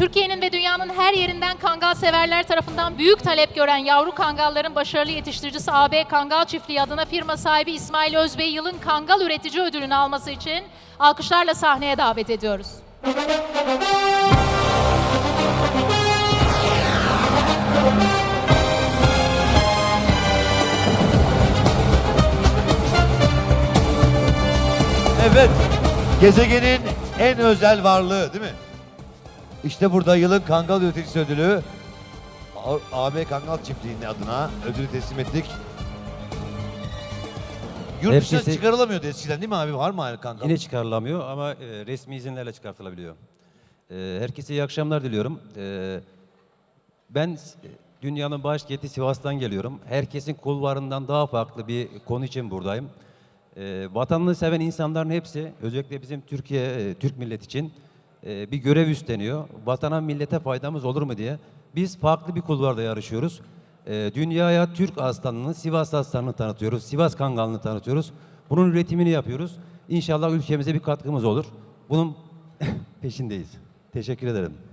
Türkiye'nin ve dünyanın her yerinden kangal severler tarafından büyük talep gören yavru kangalların başarılı yetiştiricisi AB Kangal Çiftliği adına firma sahibi İsmail Özbey yılın kangal üretici ödülünü alması için alkışlarla sahneye davet ediyoruz. Evet. Gezegenin en özel varlığı değil mi? İşte burada yılın Kangal Üreticisi Ödülü AB Kangal Çiftliği'nin adına ödülü teslim ettik. Yurt dışına Herkese- çıkarılamıyordu eskiden değil mi abi? Var mı hala kangal? Yine çıkarılamıyor ama e, resmi izinlerle çıkartılabiliyor. E, herkese iyi akşamlar diliyorum. E, ben s- dünyanın başkenti Sivas'tan geliyorum. Herkesin kulvarından daha farklı bir konu için buradayım. E, vatanını seven insanların hepsi, özellikle bizim Türkiye, e, Türk millet için e, bir görev üstleniyor. Vatana, millete faydamız olur mu diye. Biz farklı bir kulvarda yarışıyoruz. E, dünyaya Türk aslanını, Sivas aslanını tanıtıyoruz. Sivas kangalını tanıtıyoruz. Bunun üretimini yapıyoruz. İnşallah ülkemize bir katkımız olur. Bunun peşindeyiz. Teşekkür ederim.